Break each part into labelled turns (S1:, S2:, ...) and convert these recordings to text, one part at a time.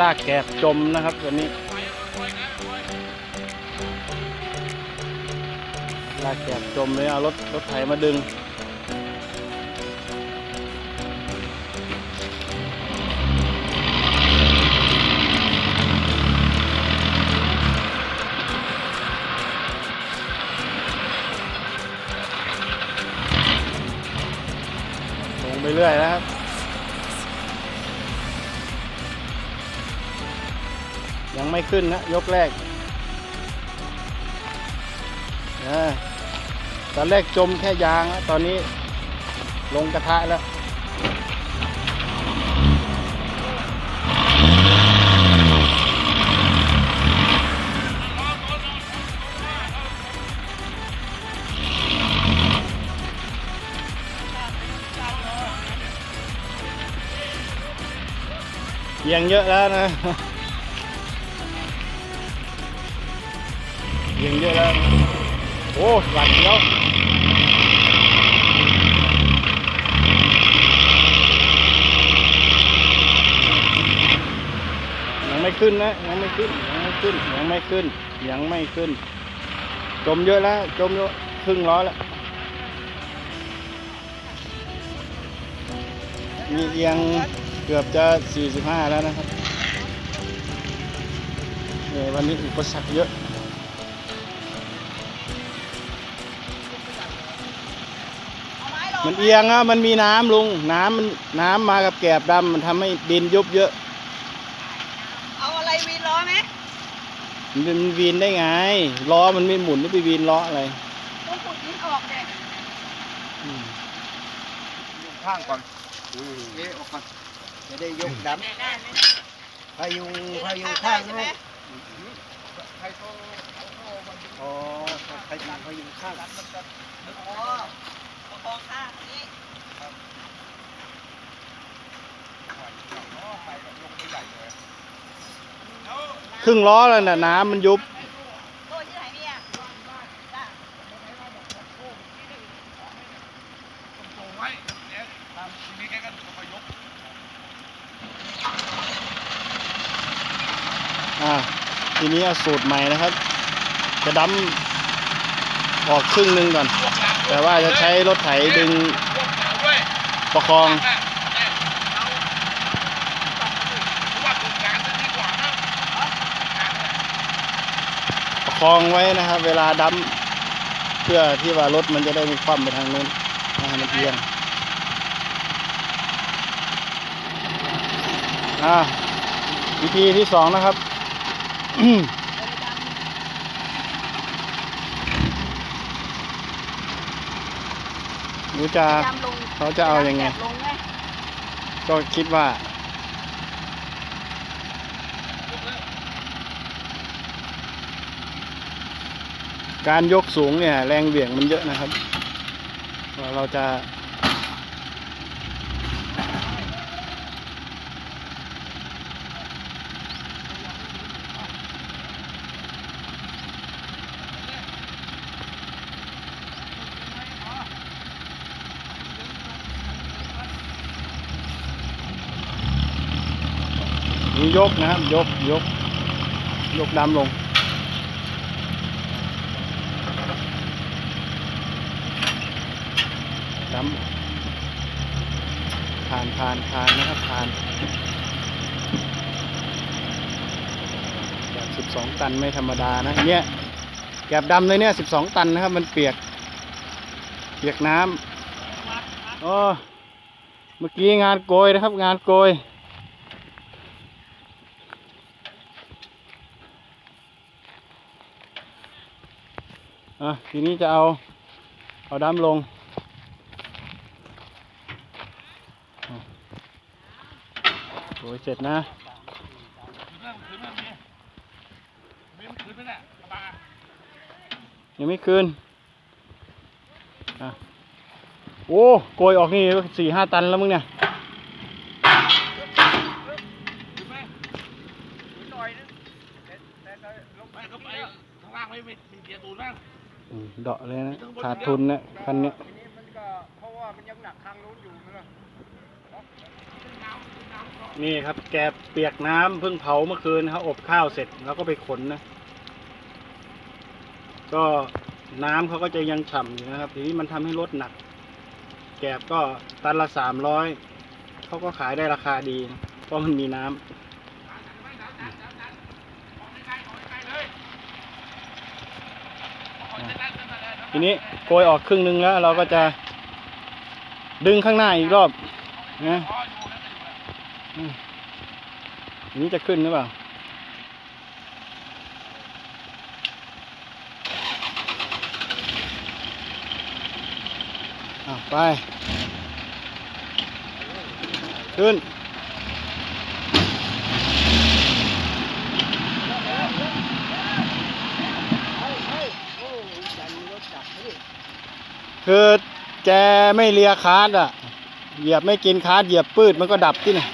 S1: ลากแกบจมนะครับตัวนี้ ลากแกบจมเลยเอารถรถไถมาดึง ยังไม่ขึ้นนะยกแรกอ่าตอนแรกจมแค่ยางตอนนี้ลงกระทะแล้วเอียงเยอะแล้วนะ ยงเยอะแล้ว โอ้หวัดเดียวยังไม่ขึ้นนะยังไม่ขึ้นยังไม่ขึ้นยังไม่ขึ้นยังไม่ขึ้น จมเยอะแล้ว จมเยอะครึ่งล้อแล้วมีเอียงเกือบจะ 45 แล้วนะครับเนี่ยวันนี้อุปสรรคเยอะ มันเอียงอะมันมีน้ำลุง น้ำมันน้ำมากับแกบดำมันทำให้ดินยุบเยอะ
S2: เอาอะไรวีนล้อไหม
S1: มันเป็นวีนได้ไง ล้อมันไม่หมุนไม่ไปวีนล้ออะไร
S2: ต้องขุดดินออกเด็ก
S1: อืม
S3: ยุงข้างก่อนเอะออกก่อนจะได้ยกด
S2: ได้ไหมำ
S3: พายุงพายุงข้างนู้นอ๋อพายุงพายุงข้าง
S2: อ๋อประคองข้าง
S1: ครึ่งล้อแล้วน่ะน้ำมันยุบ
S2: อ้ยที่ไหนเนี่ยจ้ะ
S1: อ่าทีนี้เอาสูตรใหม่นะครับ จะดำออกครึ่งนึงก่อน แต่ว่าจะใช้รถไถดึงประคอง ประคองไว้นะครับ เวลาดัมเพื่อที่ว่ารถมันจะได้ไม่คว่ำไปทางนู้นไม่ให้มันเอียงอ่าวิธีที่สองนะครับหรือจะ
S2: ดำลง
S1: เขาจะเอายังไง
S2: แกะลงไง
S1: ก็คิดว่า การยกสูงเนี่ยแรงเหวี่ยงมันเยอะนะครับว่าเราจะนี่ยกนะครับ ยกยก ยกดำลง ดำผ่านผ่านผ่านนะครับผ่านแบบสิบสองตันไม่ธรรมดานะเนี่ยแกบดำเลยเนี่ยสิบสองตันนะครับ มันเปียก เปียกน้ำโอ๋อเมื่อกี้งานโกยนะครับ งานโกยอะทีนี้จะเอา เอาดำลงอะโอ้ยเสร็จนะยังไม่คืนอะโอ้โกยออกนี่สี่ห้าตันแล้วมึงเนี่ย
S4: ข้างล่างไม่มีเกียร์ตูนบ้าง
S1: อืมเดาะเลยนะ ขาดทุนนะคันเนี้ย
S3: ทีนี้มันก็เพราะว่ามันยังหนักทางนู้นอยู่นะ
S4: อ
S1: นี่ครับ แกเปียกน้ำเพิ่งเผาเมื่อคืนนะครับอบข้าวเสร็จแล้วก็ไปขนนะ ก็น้ำเขาก็จะยังฉ่ำอยู่นะครับ ทีนี้มันทำให้รถหนัก แกบก็ตันละสามร้อยเขาก็ขายได้ราคาดี เพราะมันมีน้ำทีนี้โกยออกครึ่งหนึงแล้ว เราก็จะดึงข้างหน้าอีกรอบ นะอันนี้จะขึ้นหรือเปล่าอะไป ขึ้นคือแกไม่เลียคาร์ดอะ เหยียบไม่กินคาร์ดเหยียบปืดมันก็ดับที่นี่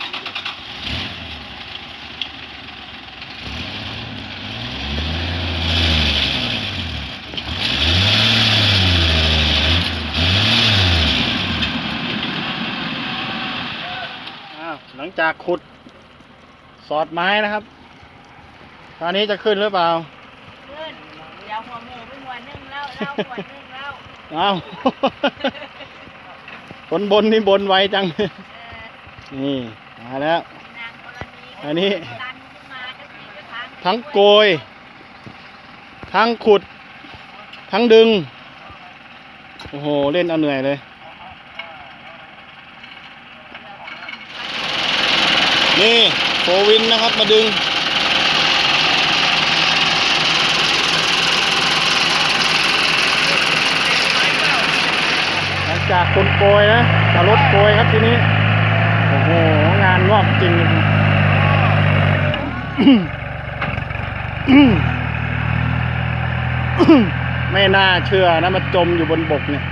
S1: อ้าวหลังจากขุด สอดไม้นะครับ ตอนนี้จะขึ้นหรือเปล่า
S2: ขึ้นเดี๋ยวหัวหมูไปหัวนึ่งแล้วเล่าหัวนึ่งแล้ว
S1: อ้าว คนบนนี่บนไวจัง
S2: เออ
S1: นี่มาแล้ว
S2: นางกรณี
S1: อันนี้
S2: ดันขึ้นมาจะตีจะทาง
S1: ทั้งโกย ทั้งขุด ทั้งดึง โอ้โห เล่นเอาเหนื่อยเลย นี่โฟวินนะครับมาดึง หลัง จากคนโกยนะตรถโกยครับทีนี้ โอ้โห งานงอกจริงไม่น่าเชื่อนะมาจมอยู่บนบกเนี่ย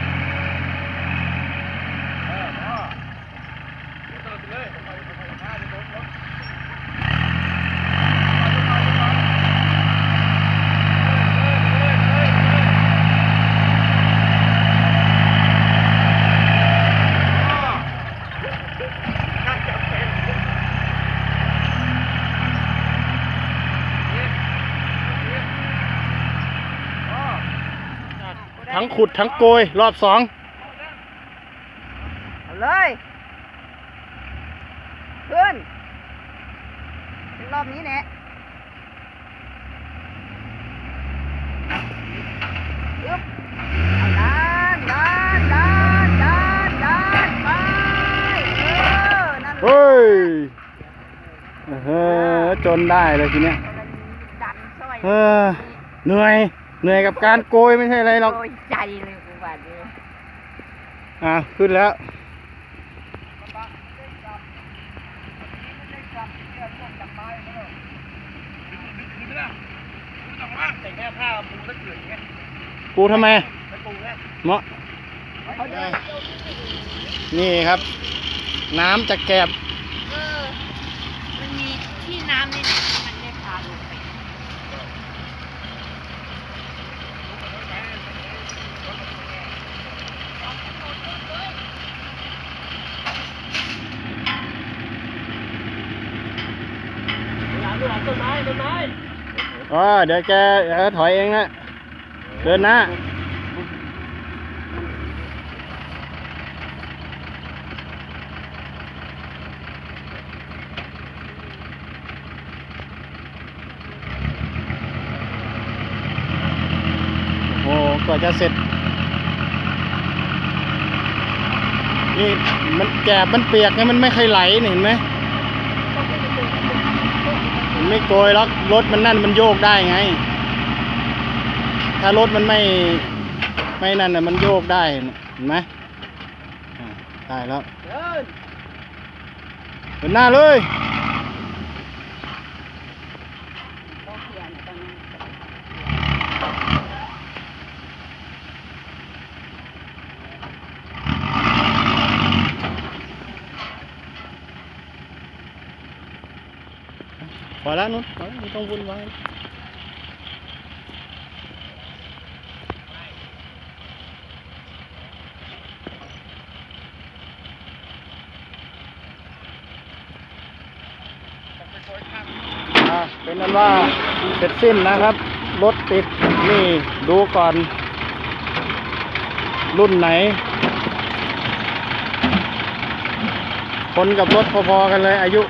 S1: ทั้งขุดทั้งโกย รอบสอง
S2: เอาเลย ขึ้นเป็นรอบนี้แหละยึบเอาดันดันดันดันดันไปเออนั่นแหละ
S1: เฮ้ยเออจนได้เลยทีเนี้ย
S2: ดันช่วย
S1: เออเหนื่อย เหนื่อยกับการโกยไม่ใช่อะไรหรอก
S2: โอ้ยใจเลยกูว่าเดียว
S1: อะขึ้นแล้ว
S3: แต่แค่ผ้าปูตะเกียบอย่างเงี้ย
S1: กูทำไม
S3: ไม่ปูแค่
S1: เหมาะนี่ครับ น้ำจะแกบ
S2: เออมันมีที่น้ำนี่นะที่มันได้พาลงไป
S1: อ๋อเดี๋ยวแกเดี๋ยวถอยเองนะเดินหน้าโอ้กว่าจะเสร็จ นี่มันแกบมันเปียกไงมันไม่เคยไหลเห็นไหม ไม่โกยหรอกรถมันนั่นมันโยกได้ไง ถ้ารถมันไม่ไม่นั่นน่ะมันโยกได้เห็นไหมอ่าได้แล้วเดินหน้าเลย อล้นู้นไม่ต้องวุ่นวายเป็นนั้นว่าเสร็จสิ้นนะครับ รถติดนี่ดูก่อน รุ่นไหน คนกับรถพอๆกันเลยอายุ